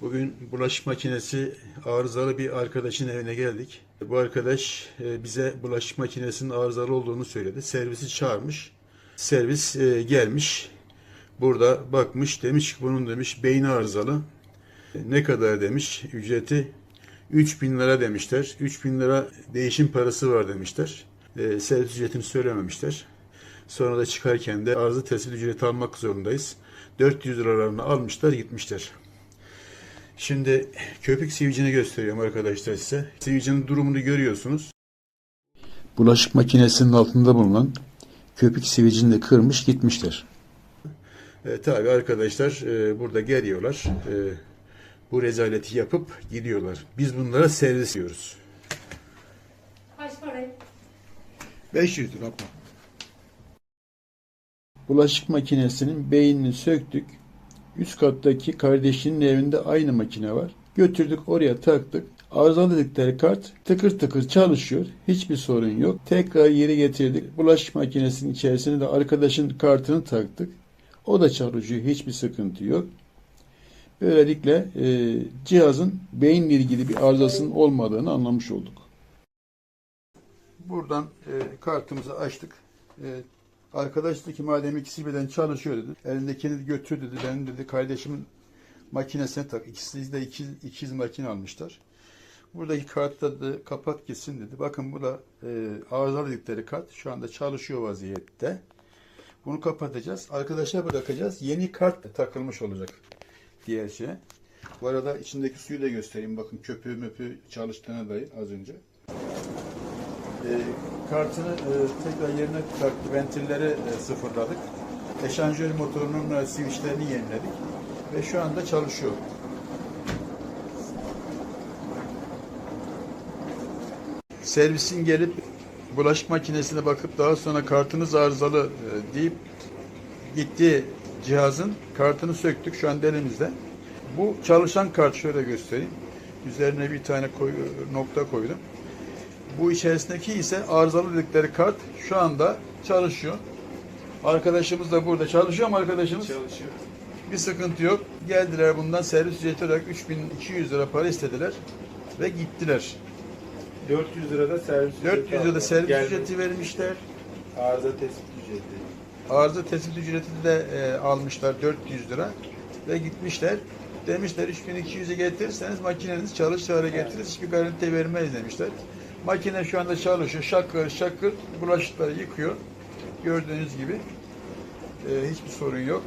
Bugün bulaşık makinesi arızalı bir arkadaşın evine geldik. Bu arkadaş e, bize bulaşık makinesinin arızalı olduğunu söyledi. Servisi çağırmış. Servis e, gelmiş. Burada bakmış demiş ki bunun demiş beyni arızalı. E, Ne kadar demiş ücreti 3000 lira demişler. 3000 lira değişim parası var demişler. Servis ücretini söylememişler. Sonra da çıkarken de arıza tespit ücreti almak zorundayız. 400 liralarını almışlar gitmişler. Şimdi köpük sivicini gösteriyorum arkadaşlar size. Sivicinin durumunu görüyorsunuz. Bulaşık makinesinin altında bulunan köpük sivicini de kırmış gitmişler. E, tabii arkadaşlar e, burada geliyorlar. E, bu rezaleti yapıp gidiyorlar. Biz bunlara servis diyoruz. Kaç para? 500 lira. Bulaşık makinesinin beynini söktük. Üst kattaki kardeşinin evinde aynı makine var. Götürdük oraya taktık. Arızalı dedikleri kart tıkır tıkır çalışıyor. Hiçbir sorun yok. Tekrar geri getirdik. Bulaşık makinesinin içerisine de arkadaşın kartını taktık. O da çalışıyor. Hiçbir sıkıntı yok. Böylelikle e, cihazın beyinle ilgili bir arızasının olmadığını anlamış olduk. Buradan e, kartımızı açtık. E, arkadaş dedi ki madem ikisi birden çalışıyor dedi. Elindekini de götür dedi. Benim dedi kardeşimin makinesine tak. İkisi de ikiz, ikiz makine almışlar. Buradaki kartta da kapat gitsin dedi. Bakın bu da e, arızalı dedikleri kart. Şu anda çalışıyor vaziyette. Bunu kapatacağız. Arkadaşa bırakacağız. Yeni kart takılmış olacak diğer şeye. Bu arada içindeki suyu da göstereyim. Bakın köpüğü möpüğü çalıştığına dair az önce. E, kartını e, tekrar yerine taktık. Ventilleri e, sıfırladık. Eşanjör motorunun e, switchlerini yeniledik. Ve şu anda çalışıyor. Servisin gelip bulaşık makinesine bakıp daha sonra kartınız arızalı deyip gitti cihazın kartını söktük şu anda elimizde. Bu çalışan kart şöyle göstereyim. Üzerine bir tane koy, nokta koydum. Bu içerisindeki ise arızalı dedikleri kart şu anda çalışıyor. Arkadaşımız da burada çalışıyor mu arkadaşımız? Çalışıyor. Bir sıkıntı yok. Geldiler bundan servis ücreti olarak 3200 lira para istediler ve gittiler. 400 lirada servis 400 lirada servis Gelme- ücreti vermişler. Arıza tespit ücreti. Arıza tespit ücreti de e, almışlar 400 lira ve gitmişler. Demişler 3200'e getirirseniz makineniz çalışır hale getirir. Hiçbir garanti vermeyiz demişler. Makine şu anda çalışıyor. Şakır şakır bulaşıkları yıkıyor. Gördüğünüz gibi. E, hiçbir sorun yok.